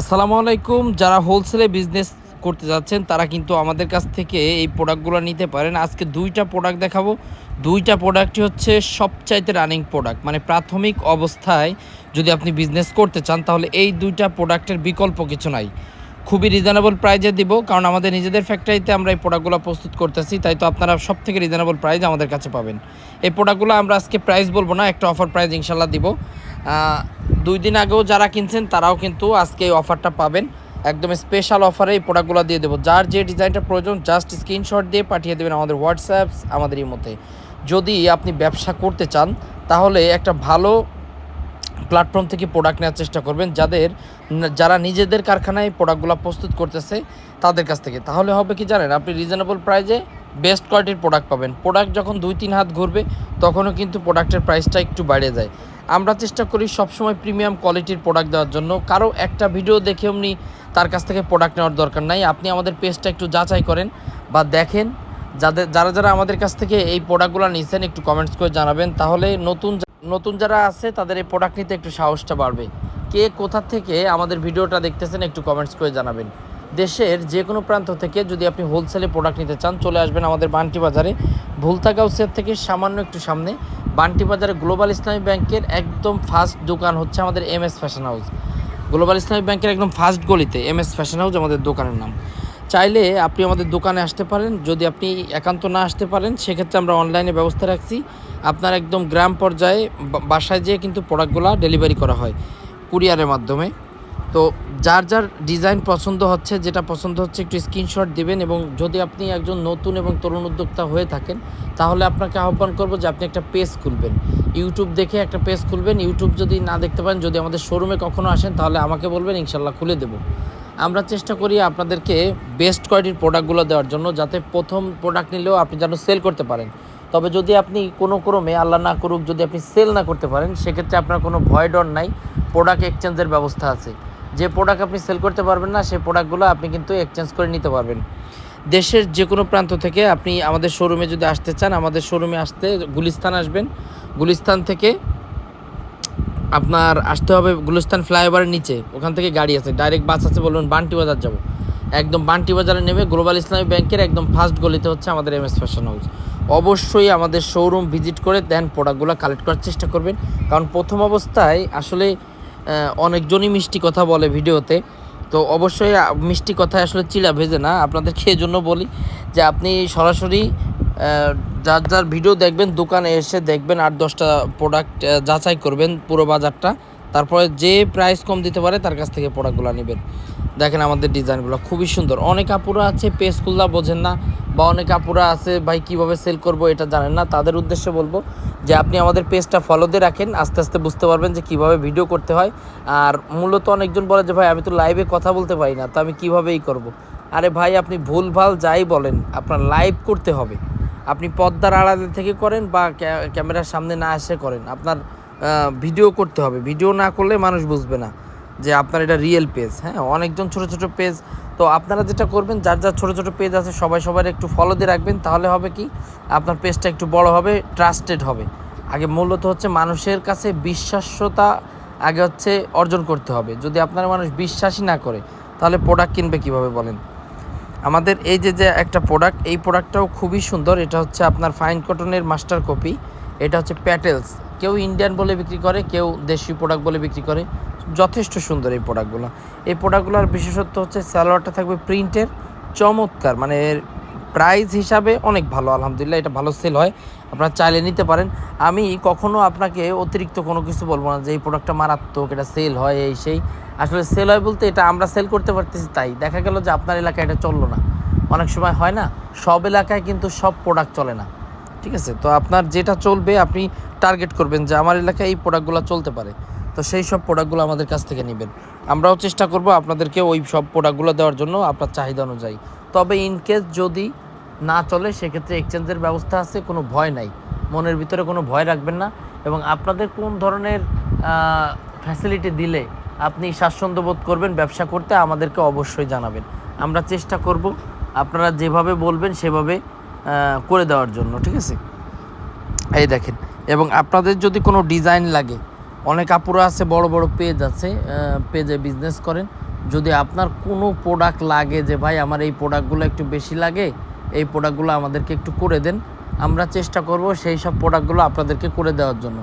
আসসালামু আলাইকুম। যারা হোলসেলে বিজনেস করতে যাচ্ছেন, তারা কিন্তু আমাদের কাছ থেকে এই প্রোডাক্টগুলো নিতে পারেন। আজকে দুইটা প্রোডাক্ট দেখাবো। দুইটা প্রোডাক্টই হচ্ছে সবচাইতে রানিং প্রোডাক্ট মানে প্রাথমিক অবস্থায় যদি আপনি বিজনেস করতে চান, তাহলে এই দুইটা প্রোডাক্টের বিকল্প কিছু নাই। খুবই রিজনেবল প্রাইজে দিব, কারণ আমাদের নিজেদের ফ্যাক্টরিতে আমরা এই প্রোডাক্টগুলো প্রস্তুত করতেছি, তাই তো আপনারা সব থেকে রিজনেবল প্রাইজ আমাদের কাছে পাবেন। এই প্রোডাক্টগুলো আমরা আজকে প্রাইস বলব না, একটা অফার প্রাইজ ইনশাল্লাহ দিব। দুই দিন আগেও যারা কিনছেন, তারাও কিন্তু আজকে এই অফারটা পাবেন। একদম স্পেশাল অফারে এই প্রোডাক্টগুলো দিয়ে দেবো। যার যে ডিজাইনটা প্রয়োজন জাস্ট স্ক্রিনশট দিয়ে পাঠিয়ে দেবেন আমাদের হোয়াটসঅ্যাপ আমাদের এই মতে যদি আপনি ব্যবসা করতে চান, তাহলে একটা ভালো প্ল্যাটফর্ম থেকে প্রোডাক্ট নেওয়ার চেষ্টা করবেন, যাদের যারা নিজেদের কারখানায় প্রোডাক্টগুলো প্রস্তুত করতেছে, তাদের কাছ থেকে। তাহলে হবে কি জানেন, আপনি রিজনেবল প্রাইজে বেস্ট কোয়ালিটির প্রোডাক্ট পাবেন। প্রোডাক্ট যখন দুই তিন হাত ঘুরবে, তখনও কিন্তু প্রোডাক্টের প্রাইসটা একটু বেড়ে যায় আমরা চেষ্টা করি সবসময় প্রিমিয়াম কোয়ালিটির প্রোডাক্ট দেওয়ার জন্য। কারও একটা ভিডিও দেখে এমনি তার কাছ থেকে প্রোডাক্ট নেওয়ার দরকার নাই। আপনি আমাদের পেজটা একটু যাচাই করেন বা দেখেন। যাদের, যারা যারা আমাদের কাছ থেকে এই প্রোডাক্টগুলো নিছেন, একটু কমেন্টস করে জানাবেন। তাহলে নতুন নতুন যারা আছে, তাদের এই প্রোডাক্ট নিতে একটু সাহসটা বাড়বে। কে কোথা থেকে আমাদের ভিডিওটা দেখতেছেন, একটু কমেন্টস করে জানাবেন। দেশের যে কোনো প্রান্ত থেকে যদি আপনি হোলসেলে প্রোডাক্ট নিতে চান, চলে আসবেন আমাদের বান্টি বাজারে। ভুলতাগাউসের থেকে সামান্য একটু সামনে। বান্টি বাজারে গ্লোবাল ইসলামী ব্যাংকের একদম ফার্স্ট দোকান হচ্ছে আমাদের M S fashion house global Islami ব্যাংকের একদম ফার্স্ট গলিতে এম এস ফ্যাশন হাউস আমাদের দোকানের নাম। চাইলে আপনি আমাদের দোকানে আসতে পারেন, যদি আপনি একান্ত না আসতে পারেন, সেক্ষেত্রে আমরা অনলাইনে ব্যবস্থা রাখছি। আপনার একদম গ্রাম পর্যায়ে বাসায় যেয়ে কিন্তু প্রোডাক্টগুলো ডেলিভারি করা হয়। কুরিয়ারের মাধ্যমে। তো যার যার ডিজাইন পছন্দ হচ্ছে, যেটা পছন্দ হচ্ছে একটু স্ক্রিনশট দিবেন এবং যদি আপনি একজন নতুন এবং তরুণ উদ্যোক্তা হয়ে থাকেন, তাহলে আপনাকে আহ্বান করব যে আপনি একটা পেজ খুলবেন। ইউটিউব দেখে একটা পেজ খুলবেন। ইউটিউব যদি না দেখতে পারেন, যদি আমাদের শোরুমে কখনো আসেন, তাহলে আমাকে বলবেন, ইনশাল্লাহ খুলে দেবো। আমরা চেষ্টা করি আপনাদেরকে বেস্ট কোয়ালিটির প্রোডাক্টগুলো দেওয়ার জন্য, যাতে প্রথম প্রোডাক্ট নিলেও আপনি যেন সেল করতে পারেন। তবে যদি আপনি কোনো ক্রমে আল্লাহ না করুক, যদি আপনি সেল না করতে পারেন, সেক্ষেত্রে আপনার কোনো ভয় ডর নাই। প্রোডাক্ট এক্সচেঞ্জের ব্যবস্থা আছে। যে প্রোডাক্ট আপনি সেল করতে পারবেন না, সেই প্রোডাক্টগুলো আপনি কিন্তু এক্সচেঞ্জ করে নিতে পারবেন। দেশের যে কোনো প্রান্ত থেকে আপনি আমাদের শোরুমে যদি আসতে চান, আমাদের শোরুমে আসতে গুলিস্তান আসবেন। গুলিস্তান থেকে আপনার আসতে হবে গুলিস্তান ফ্লাইওভারের নিচে। ওখান থেকে গাড়ি আছে ডাইরেক্ট বাস আছে বলবেন বান্টি বাজার যাব। একদম বান্টি বাজারে নেমে গ্লোবাল ইসলামী ব্যাংকের একদম ফার্স্ট গলিতে হচ্ছে আমাদের এম এস ফ্যাশন হাউস অবশ্যই আমাদের শোরুম ভিজিট করে দেন প্রোডাক্টগুলো কালেক্ট করার চেষ্টা করবেন। কারণ প্রথম অবস্থায় আসলে অনেকজনই মিষ্টি কথা বলে ভিডিওতে। তো অবশ্যই মিষ্টি কথায় আসলে চিলা ভেজে না। আপনাদেরকে জন্য বলি যে আপনি সরাসরি যার যার ভিডিও দেখবেন, দোকানে এসে দেখবেন আট দশটা প্রোডাক্ট যাচাই করবেন পুরো বাজারটা। তারপরে যে প্রাইস কম দিতে পারে তার কাছ থেকে প্রোডাক্টগুলো নেবেন। দেখেন আমাদের ডিজাইনগুলো খুবই সুন্দর। অনেক আপুরা আছে পেজ খুললা বোঝেন না বা অনেক আপুরা আছে, ভাই, কীভাবে সেল করব? এটা জানেন না। তাদের উদ্দেশ্যে বলব যে, আপনি আমাদের পেজটা ফলো দিয়ে রাখেন। আস্তে আস্তে বুঝতে পারবেন যে, কীভাবে ভিডিও করতে হয়। আর মূলত অনেকজন বলে যে, ভাই, আমি তো লাইভে কথা বলতে পারি না, তো আমি কীভাবেই করব। আরে ভাই, আপনি ভুলভাল যাই বলেন, আপনার লাইভ করতে হবে। আপনি পর্দার আড়ালে থেকে করেন বা ক্যামেরার সামনে না এসে করেন। আপনার ভিডিও করতে হবে। ভিডিও না করলে মানুষ বুঝবে না। যে আপনার এটা রিয়েল পেজ হ্যাঁ? অনেকজন ছোট ছোট পেজ তো আপনারা যেটা করবেন, যার যার ছোট ছোট পেজ আছে, সবাই সবার একটু ফলো দিয়ে রাখবেন। তাহলে হবে কি, আপনার পেজটা একটু বড় হবে ট্রাস্টেড হবে। আগে মূলত হচ্ছে মানুষের কাছে বিশ্বাস্যতা আগে হচ্ছে অর্জন করতে হবে। যদি আপনার মানুষ বিশ্বাসই না করে, তাহলে প্রোডাক্ট কিনবে কীভাবে বলেন? আমাদের এই যে যে একটা প্রোডাক্ট এই প্রোডাক্টটাও খুবই সুন্দর। এটা হচ্ছে আপনার ফাইন কটনের মাস্টার কপি এটা হচ্ছে প্যাটেলস কেউ ইন্ডিয়ান বলে বিক্রি করে, কেউ দেশি প্রোডাক্ট বলে বিক্রি করে। যথেষ্ট সুন্দর এই প্রোডাক্টগুলো এই প্রোডাক্টগুলোর বিশেষত্ব হচ্ছে স্যালোয়ারটা থাকবে প্রিন্টের চমৎকার মানে প্রাইস হিসাবে অনেক ভালো, আলহামদুলিল্লাহ, এটা ভালো সেল হয়। আপনারা চাইলে নিতে পারেন। আমি কখনো আপনাকে অতিরিক্ত কোনো কিছু বলব না যে এই প্রোডাক্টটা মারাত্মক, এটা সেল হয় এই সেই। আসলে সেল হয় বলতে এটা আমরা সেল করতে পারতেছি তাই। দেখা গেল যে আপনার এলাকায় এটা চলল না। অনেক সময় হয় না, সব এলাকায় কিন্তু সব প্রোডাক্ট চলে না। ঠিক আছে? তো আপনার যেটা চলবে আপনি টার্গেট করবেন যে আমার এলাকায় এই প্রোডাক্টগুলো চলতে পারে। তো সেই সব প্রোডাক্টগুলো আমাদের কাছ থেকে নেবেন। আমরাও চেষ্টা করব আপনাদেরকে ওই সব প্রোডাক্টগুলো দেওয়ার জন্য আপনার চাহিদা অনুযায়ী। তবে ইনকেস যদি না চলে, সেক্ষেত্রে এক্সচেঞ্জের ব্যবস্থা আছে, কোনো ভয় নাই। মনের ভিতরে কোনো ভয় রাখবেন না এবং আপনাদের কোন ধরনের ফ্যাসিলিটি দিলে আপনি স্বাচ্ছন্দ্য বোধ করবেন, ব্যবসা করতে, আমাদেরকে অবশ্যই জানাবেন। আমরা চেষ্টা করব আপনারা যেভাবে বলবেন, সেভাবে করে দেওয়ার জন্য, ঠিক আছে? এই দেখেন, এবং আপনাদের যদি কোনো ডিজাইন লাগে অনেক আপুরা আছে, বড় বড় পেজ আছে পেজে বিজনেস করেন। যদি আপনার কোনো প্রোডাক্ট লাগে যে, ভাই, আমার এই প্রোডাক্টগুলো একটু বেশি লাগে, এই প্রোডাক্টগুলো আমাদেরকে একটু করে দেন। আমরা চেষ্টা করব সেই সব প্রোডাক্টগুলো আপনাদেরকে করে দেওয়ার জন্য।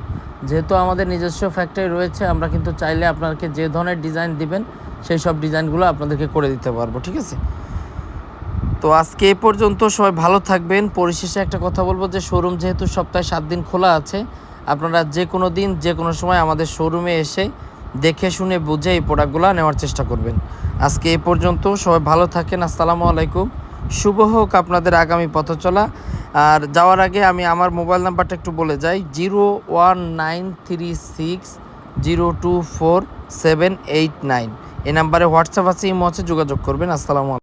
যেহেতু আমাদের নিজস্ব ফ্যাক্টরি রয়েছে, আমরা কিন্তু চাইলে আপনাকে যে ধরনের ডিজাইন দিবেন, সেই সব ডিজাইনগুলো আপনাদেরকে করে দিতে পারব, ঠিক আছে? তো আজকে এই পর্যন্ত সবাই ভালো থাকবেন। পরিশেষে একটা কথা বলব যে শোরুম যেহেতু সপ্তাহে সাত দিন খোলা আছে আপনারা যে কোনো দিন যে কোনো সময় আমাদের শোরুমে এসে দেখে শুনে বুঝে এই প্রোডাক্টগুলো নেওয়ার চেষ্টা করবেন। আজকে এ পর্যন্ত, সবাই ভালো থাকেন, আসসালামু আলাইকুম। শুভ হোক আপনাদের আগামী পথ চলা আর যাওয়ার আগে আমি আমার মোবাইল নাম্বারটা একটু বলে যাই। Zero one nine three six zero two four seven eight nine. এই নাম্বারে হোয়াটসঅ্যাপ আছে, ইমো আছে, যোগাযোগ করবেন। আসসালামু